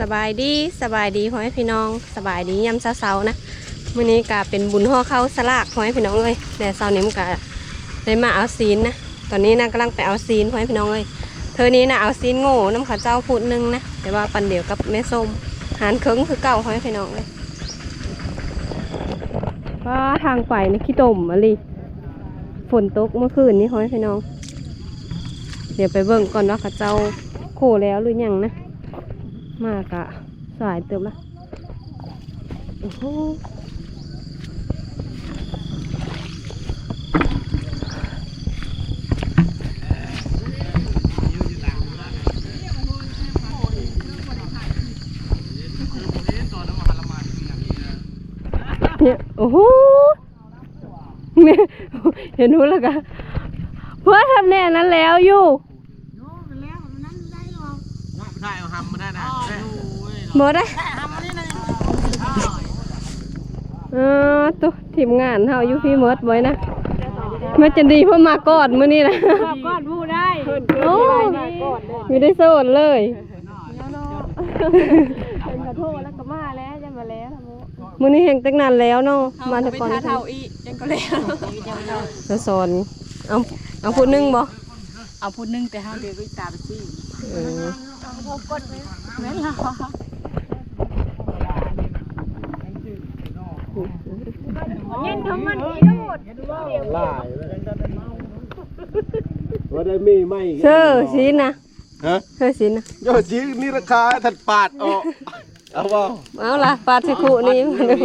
สบายดีสบายดีพ่อแม่พี่น้อง สบายดียามเช้าๆนะมื้อนี้ก็เป็นบุญห่อเข้าสลากพ่อแม่พี่น้องเลยแต่เช้านี้มันก็ได้มาเอาซีนนะตอนนี้นะกำลังไปเอาซีนพ่อแม่พี่น้องเลยเธอนี้นะเอาซีนโง่น้ำข้าวเจ้าพูดหนึงนะแต่ว่าปันเดียวกับแม่ส้มหานเคิงคือเก่าพ่อแม่พี่น้องเลยว่าทางไปนี่ขี้ตมอะลิฝนตกเมื่อคืนนี้พ่อแม่พี่น้อง เดี๋ยวไปเบิ่งก่อนว่าข้าเจ้าโคแล้วหรือยังนะ มากะสายเติมละโอ้โหเนี่ยโอ้โหเนี่ยเห็นหูแล้วกะเพื่อทำแน่นั้นแล้วอยู่ ได้เอาทำมาได้นะ หมดได้เออตัวทีมงานเฮาอยู่พี่หมดไว้นะมันจะดีเพราะมากอดมื้อนี้นะกอดผู้ได้โอ้ไม่ได้โสดเลยเป็นขอโทษแล้วก็มาแล้วจะมาแล้วทำโมมื้อนี้แห่งตั้งนานแล้วเนาะมาแต่ก่อนเท่าอียังก็แล้วจะสอนเอาเอาพูดหนึงบ่เอาพูดนึงแต่ห้าเดียวก็ตาไปซี่เออแม่นละ เย็นของมันนี่โล่ายว่าได้มีไหมเชื่อสินะฮะเชื่อสินะยอดชีนี่ราคาถัดปาดออกเอาเปล่าเอาล่ะปาดส่ขู่นี่มาดู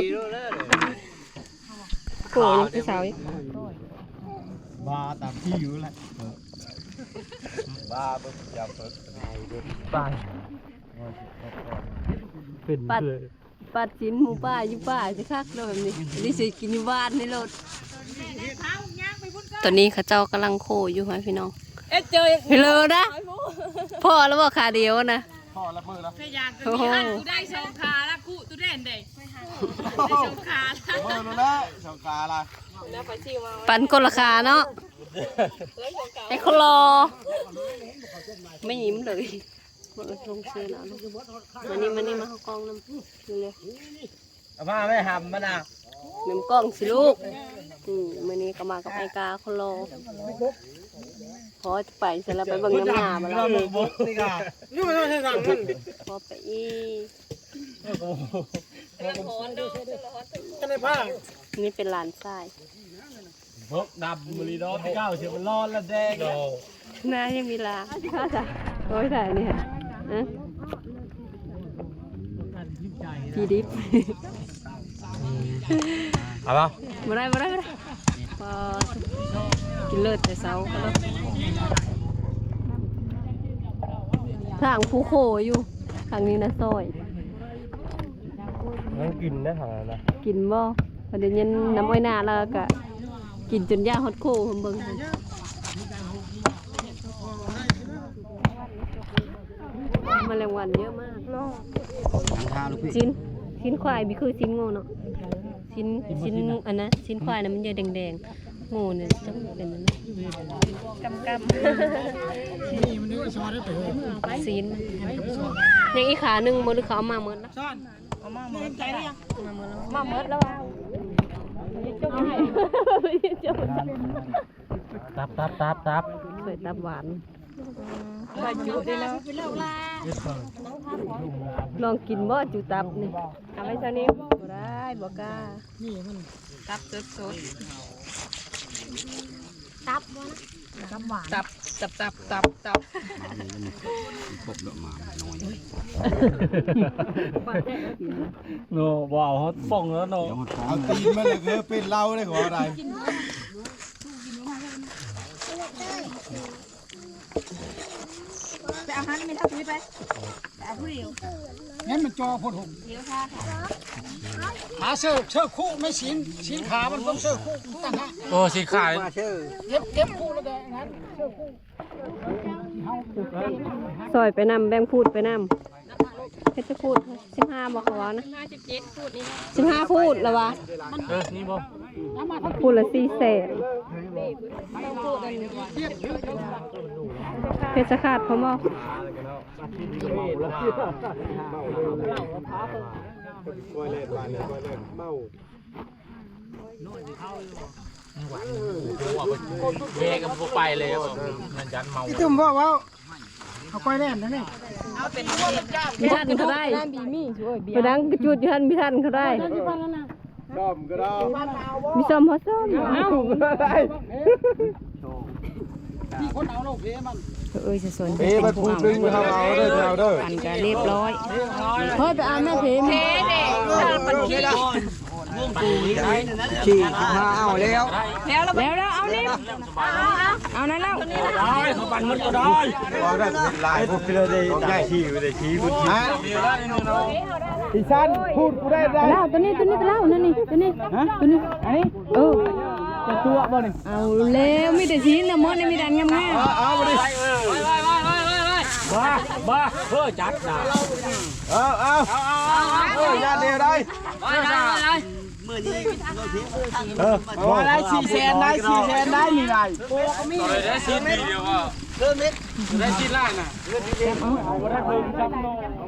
ขู่ยังพี่สาวอีกบาตามที่อยู่แหละบาเบิ่งอย่าเปิดบาเป็นปัด ปัดสินหมูป่าอยู่ป่าสิคักเลยแบบนี้นี่สิกินอยู่บ้านในรถตอนนี้เขาเจ้ากำลังโคอยู่ค่ะพี่น้องเอ๊ะเจอพี่เลอนะพ่อแล้วบอกขาเดียวนะพ่อละมือละพยานตัวนี้กูได้สองขาแล้วกูตัวเด่นเด็ได้สองขาแล้วมือละนะชาวกาละปันคนละขาเนาะไอ้คนรอไม่ยิ้มเลย บอกเลยลงซื้อแล้วลูกมานี่มานี่มาเข้ากล้องน้ำเร็วเอามาไม่หำมันอะๆน้ำกล้องสิลูกอืมมื่อนี้ก็มากับไอ้กาคนรอพอจะไปเสร็จแล้วไปเบิ่งน้ำหนามาแล้วนี่ก่ะนี่มันไม่ใช่หนังมันพอไปอีกกันในผ้านี่เป็นลานทรายพบดำมรีดอพี่เก้าเสียมันร้อนละแดงหน้ายังมีลาข้าจ้ะโอ้ยถ่ายเนี่ย นะพี่ดิฟเอาเปล่ามาได้มาได้มาได้พอกินเลิศแต่เช้าก็แล้วทางภูโคอยู่ทางนี้นะซอยงั้นกินได้ทางนั้นนะกินบ่พอเดี๋ยวเย็นน้ำอ้อยหน้าแล้วก็กินจนย่างฮอตโคผมเบิ่งให้ แมลงวันเยอะมากชิ้นชิ้นควายมีคือชิ้นโง่เนาะชิ้นชิ้นอันนะชิ้นควายนะมันจะแดงๆโง่เนี่ยจะเป็นอันนั้นกำกำซีนยังอีกขาหนึ่งมดหรือเขาเอามาหมดแล้วเอามาเมิดใจหรือยังมาเมิดแล้วตับตับตับตับสวยตับหวานไปจุได้แล้วลองกินบ่จูตับนี่ทำให้เช้านี้บ่ได้บ่กล้าตับสดสดตับบ่นะตับหวานตับตับตับตับตับโน่ว้าวเขาฟ้องแล้วโน่เอาตีนมาเลยคือเป็นเหล้าได้ขออะไร ไปเอาหันไม่ทับไปไปเอาผู้เดียวงั้นมันจอพดหงหาเสื้อเสื้อคู่ไม่สินสินขามันต้องเสื้อคู่ตั้งฮะโอ้สีขายเก็บเก็บคู่แล้วได้งั้นเสื้อคู่ซอยไปนำแบ่งพูดไปนเพชรพูดสิบห้าบอกเขาว่านะห้าสิบเจ็ดพูดนี่นะสิบห้าพูดแล้ววะเออนี่บ่ พูดละสี่แสนเพชรขาดเขาบอกกล้วยเล่นวานเลยกล้วยเล่นเมาเบกับพวกไปเลยครับนั่นจันเมาที่ตุ้มบอกว่าเอาก้อยแล่นนะนี่มีท่านเขาได้ไปดังกระจุดอยู่ท่านมีท่านเขาได้ ด้อมก็ได้มีส้มเขาส้มก็ได้มีคนเอาโลกเพมันเอ้ยจะสนเอ๊ะมันพูดดึงเอาเอาเด้อเอาเด้อกันก็เรียบร้อยเฮ้ยไปอ่านแม่เพมเท่เด็กถ้าปันขี้ขี่มาเอาแล้วแล้วเราแล้วแล้วเอานี่เอานั่นแล้วเขาปั่นมันก็ได้ว่าได้เป็นลายพวกเพื่อได้ได้ขี่ได้ขี่บุญฮะ อีสันพูดกูได้ได้แล้วตัวนี้ตัวนี้ตัวแล้วนั่นนี่ตัวนี้ตัวนี้ไอ้เออจะตัวบ่นี่เอาแล้วมีแต่ชิ้นนะมดนี่มีแต่งามงามเอาไปดิบ้าบ้าเพื่อจัดนะเอาเอาเออญาติเดียวได้เออว่าได้สี่แสนได้สี่แสนได้นี่ไรได้ชิ้นเดียวอะได้ชิ้นล่างน่ะเอ้ยสอนให้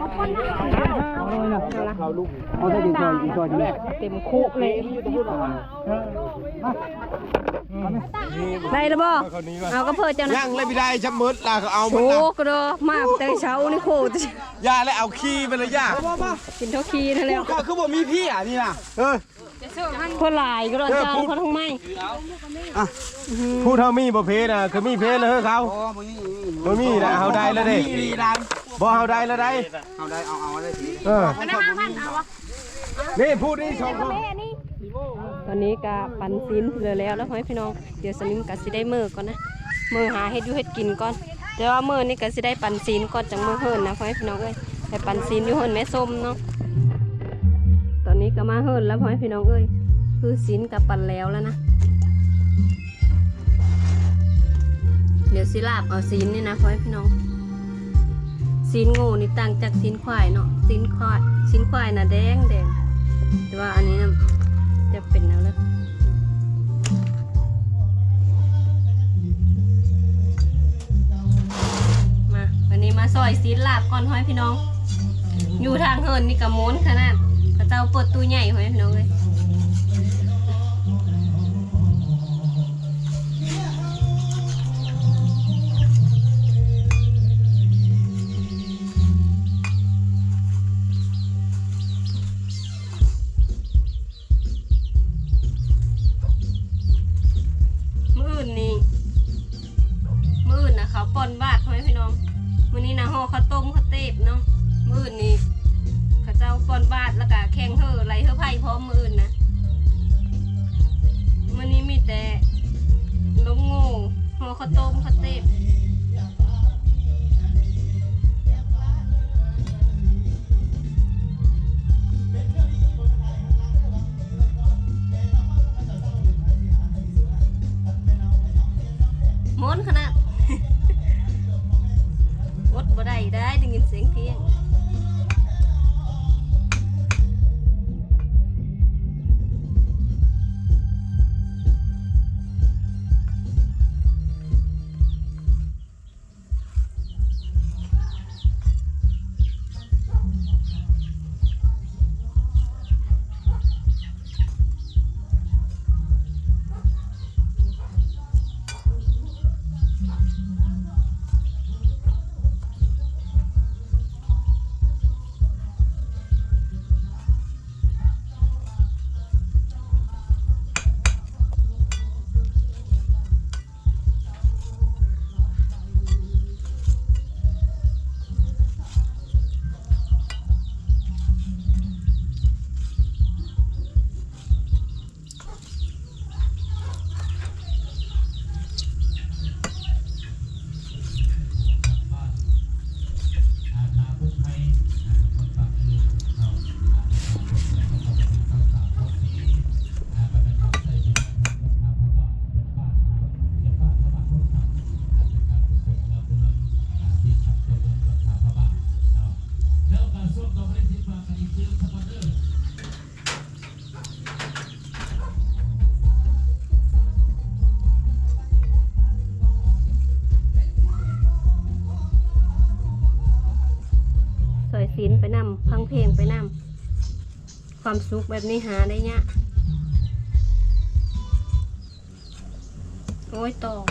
เอาได้ดีซอยดีซอยดีเต็มคุกเลยได้แล้วบ่เอาก็เพิ่นจะย่งเลยไม่ได้ชับมืดลาเขาเอามโชดละกระโดมากแต่เช้านี่โคตรยาแล้วเอาขี้ไปเลยยากินเท่าคีนั่นแล้วคือบ่มีพี่อะนี่นะเออพอหลายก็โดนจ้าคนทั้งไม่ผู้เท่ามีบ่เพนะคือมีเพเลยเฮ้ยเขาบ่มีนะเอาได้แล้วเด้ บ่เอาได้แล้วได้เอาได้เอาเอาได้สิเออนี่พูดนี่ชมเขาตอนนี้ก็ปันซีนเหลือแล้วแล้วให้พี่น้อง เดี๋ยวสลิมก็สิได้มือก่อนนะมือหาเฮ็ดอยู่เฮ็ดกินก่อนแต่ว่ามือนี่ก็สิได้ปันซีนก่อนจังมือเฮิรนนะพ่อให้พี่น้องเอ้ยแต่ปันซีนอยู่เฮิรนแม่ส้มเนาะตอนนี้ก็มาเฮิรนแล้วพ่อให้พี่น้องเอ้ยคือซีนกับปันแล้วแล้วนะเดี๋ยวสิลาบเอาซีนนี่นะพ่อให้พี่น้อง ซีนงูนี่ต่างจากซีนควายเนาะซีนควายซีนควายน่ะแดงแดงแต่ว่าอันนี้นะจะเป็นแล้วเลยมาวันนี้มาซอยซีนลาบก่อนพ่อให้พี่น้อง อยู่ทางเฮินนี่กระม้นขนาดพระเจ้าเปิดตู้ใหญ่พ่อให้พี่น้องเลย ข้าวต้มข ความสุขแบบนี้หาได้เนี่ยโอ้ยตอก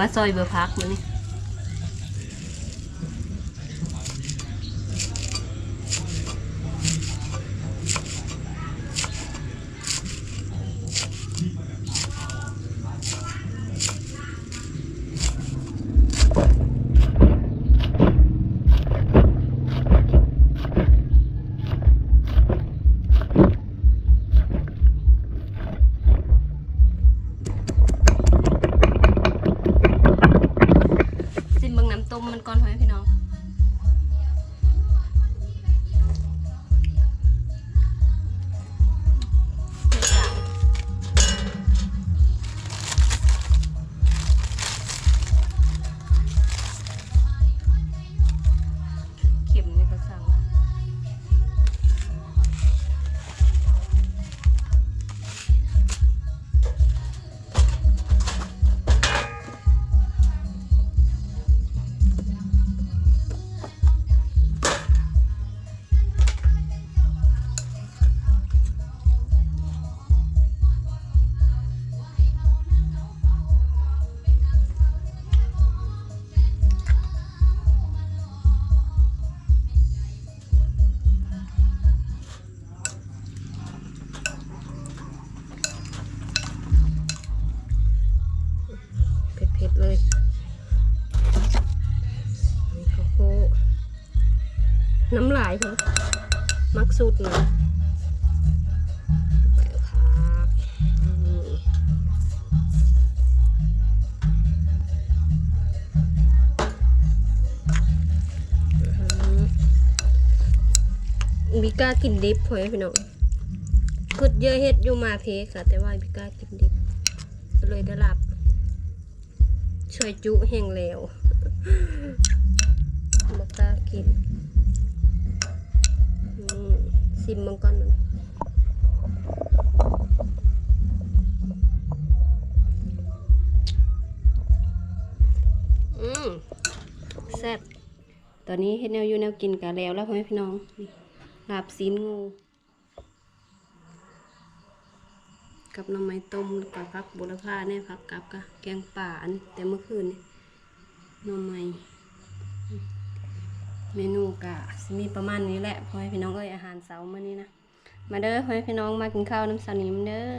มาซอยเบอร์พักมันนี่ บิก้ากินดิบพอไหมพี่น้องกึดเยอะเฮ็ดอยู่มาเพค่ะ แต่ว่าบิก้ากินดิบก็เลยได้รับช่วยจุแห้งแล้วบอกกล้ากินซิมมังกรมันแซ่บตอนนี้เฮ็ดแนวอยู่แนวกินกันแล้วแล้วพ่อแม่พี่น้องนี่ ลาบซีนงู กับน้ำไม้ต้มกับผักบุรพาเนี่ยผักกับกะแกงป่าอันแต่เมื่อคืนนี่น้ำไม้เมนูกะมีประมาณนี้แหละพอให้พี่น้องเอ้ยอาหารเช้ามื้อนี้นะมาเด้อพ่อแม่พี่น้องมากินข้าวน้ำสนิมเด้อ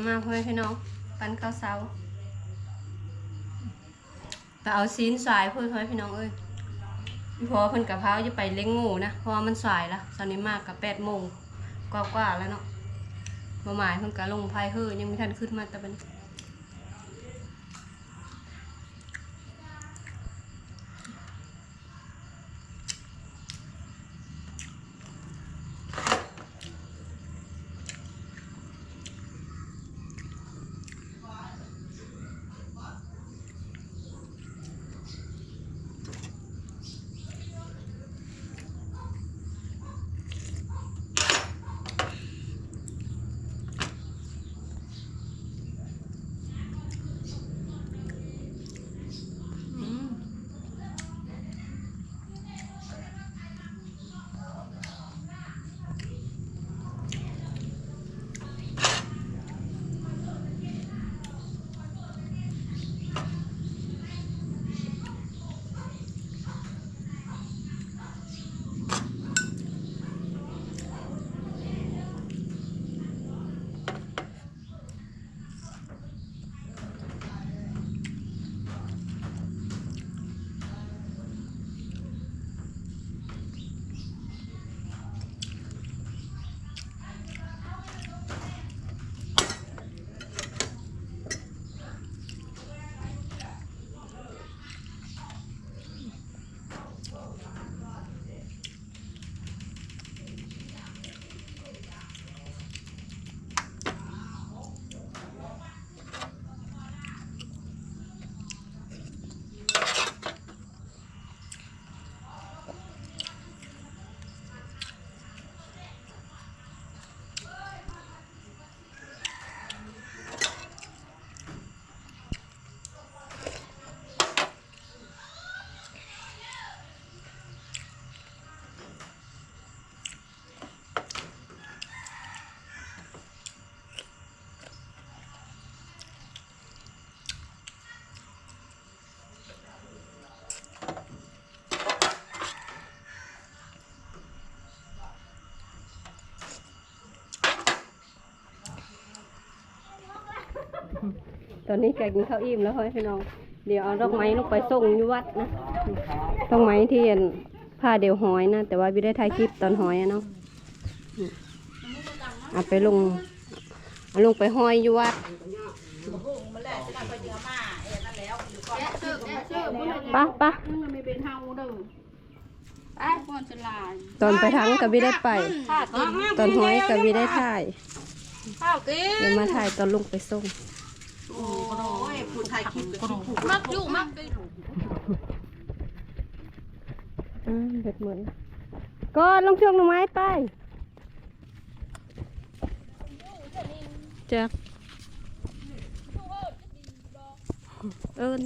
มามาพ่อแม่พี่น้องปันข้าวเสาแต่เอาซีนสายเพื่อพ่อแม่พี่น้องเอ้ยพอเพิ่นกับพาจะไปเลี้ยงงูนะเพราะมันสายละตอนนี้มากกับแปดโมงกว่าๆแล้วเนาะมาหมายเพิ่นกะลงพายเฮือยังไม่ทันขึ้นมาแต่เป็น ตอนนี้แกกินข้าวอิ่มแล้วพ่อแม่พี่น้อง เดี๋ยวเอาดอกไม้ลงไปส่งอยู่วัดนะดอกไม้ที่เห็นผ้าเดี๋ยวหอยนะ แต่ว่าไม่ได้ถ่ายคลิปตอนหอยอะเนาะเอาไปลงเอาลงไปห้อยอยู่วัดปะปะไม่เป็นเฮาเด้อไอ้บอนฉลาดตอนไปทั้งกับวิได้ไป ตอนห้อยกับวิได้ถ่ายข้าวกินเดี๋ยวมาถ่ายตอนลงไปส่ง มักอยู่มักกินอืมเด็ดเหมือนก็ลงเชือกหน่อไม้ไปจ้ะเอิญ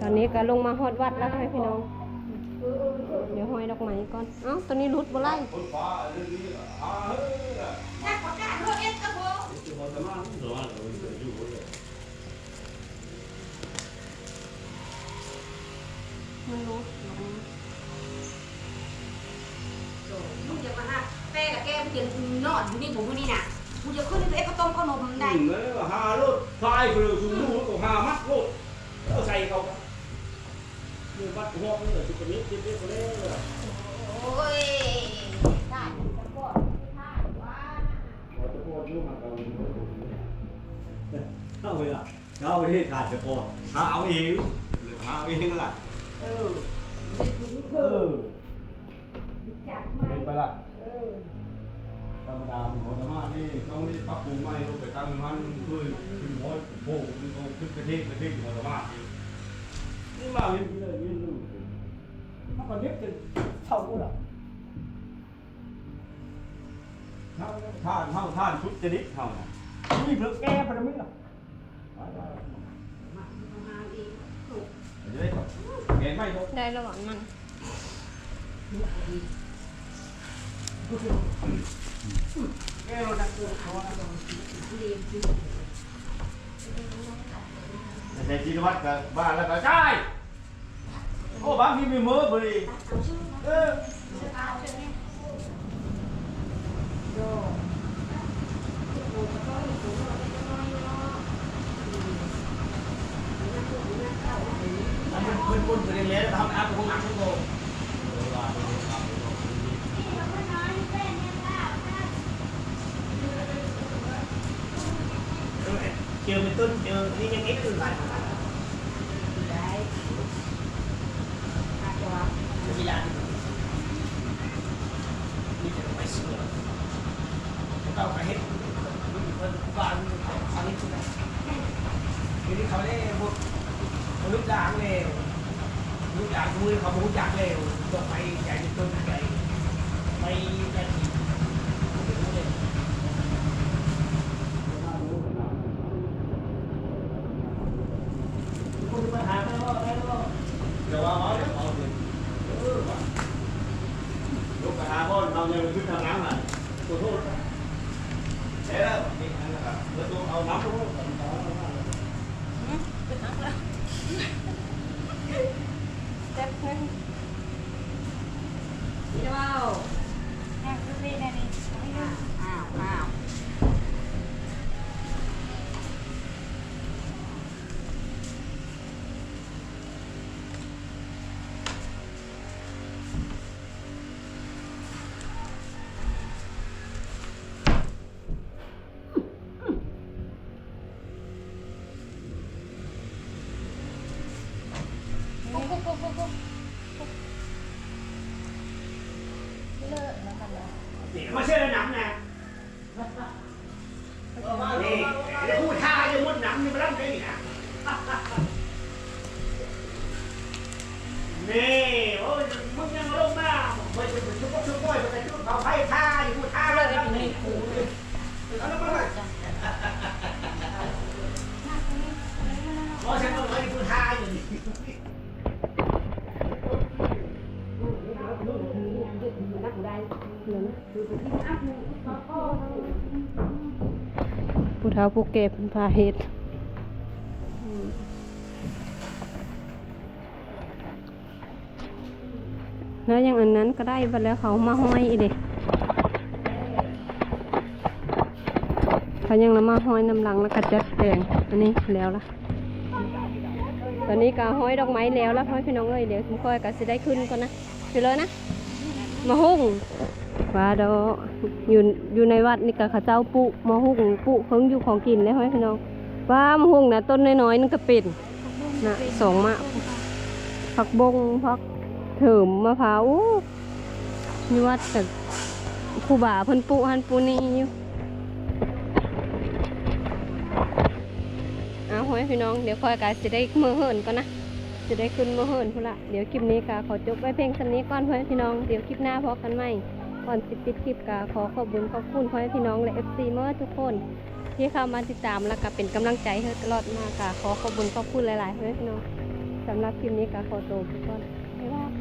ตอนนี้ก็ลงมาฮอ ดวัดแล้วค่ะพี่น้อง เดี๋ยวห้อยดอกไม้ก่อน เอ้าตอนนี้รุดบ่ไล่มันรุดมึงจะมาหาแป้กับแกมึงจะนอนอยู่นี่ผมอยู่นี่น่ะมึงจะขึ้นไปเอ็กก็ต้มขนมได้ หนึ่งเลยว่าหาโลดพายคือสูงลูกก็หามัดโลดเอาใส่เขา มือบัดหัวมือสุกนิดนิดนิดเลยโอ้ยได้จะบอกเอาไปละเอาไปที่ขาดจะพอหาเอาเองหาเอาเองล่ะเออเออเป็นไปละเรรมดาของธรรมะนี่ต้องนี่ปรับปรุงใหม่ลงไปตั้งมันคือคือโหโหคือเขาขึ้นประเทศประเทศของธรรมะนี่มาเรีย นเลยเรียนรู้ถ้าคนเด็กจะเท่ากูหรอท่านท่านท่านชุดจะนิดเท่านะนี่เพิ่งแก้ไปแล้วมั้งล่ะจะได้แก้ไม่หมดได้ระหว่างมันแต่ จินวัตรกับบ้านแล้วก็ใช่โอ้บางทีมีมือพอดีเออมันเป็นปืนเรียนเล็กๆทำน้ำคงหนักทุกโลเจอเป็นต้นเจอนี่ยัง เอ็กซ์อื่นไปกีฬานี่จะไปเสือเราไปเฮ็ดมันบ้านเขานี่คือทีนี้เขาได้พวกลูกด่างเลยลูกด่างมือเขาบูจักเลยต้องไปใหญ่ต้นใหญ่ไปแค่ทีเลย คุณมาหาไม่ว่าไม่ว่า เดี๋ยวว่าเอาเดี๋ยวเอาเดี๋ยวเออว่ะยกกระทาบอลเรายังขึ้นทางน้ำอะขอโทษนะเดี๋ยวแล้วนี่อันนะครับเดี๋ยวตัวเอาน้ำไปพูดกันต่อ เจ็ นี่โอ้ยมึงยังลงมาไม่ใช่ชุบชุบก้อยแต่ชุบเขาให้ท่าอยู่พูดท่าแล้วนี่ขู่เลยเอาแล้วมาเลยเพราะฉันต้องไปพูดท่าอยู่นี่ผู้เฒ่าผู้แก่เพิ่นพาเฮ็ด แล้วอย่างอันนั้นก็ได้ไปแล้วเขามาห้อยอีเด้เขายังละมาห้อยน้ำหลังแล้วก็จัดแต่งอันนี้แล้วละตอนนี้ก็ห้อยดอกไม้แล้วแล้วพ่อพี่น้องเอ้ยเดี๋ยวคุณค่อยก็สิได้ขึ้นก่อนนะไปเลยนะมาหุ่งว่าดออยู่อยู่ในวัดนี่ก็เขาเจ้าปุมาหุ่งปุเพิ่งอยู่ของกินได้ไหมพี่น้องว่ามาหุ่งนะต้นน้อยๆนั่นก็เป็นนะสองมะผักบงผัก เถิมมะพร้าวอยู่วัดแต่ครูบาเพิ่นปุหันปุนี่อยู่เอาไว้พี่น้องเดี๋ยวคอยกาสิได้มือเหินก่อนนะจะได้ขึ้นมาเหินพุ่นละเดี๋ยวคลิปนี้กาขอจบไว้เพียงเท่านี้ก่อนเพื่อนพี่น้องเดี๋ยวคลิปหน้าพบกันใหม่ก่อนสิปิดคลิปกาขอขอบคุญขอบคุณเพื่อนพี่น้องและ FC เมื่อทุกคน ที่เข้ามาติดตามและก็เป็นกำลังใจให้ตลอดมากาขอขอบคุญขอบคุณหลายๆเพื่อนพี่น้องสำหรับคลิปนี้กาขอตัวไปก่อนบ๊ายบาย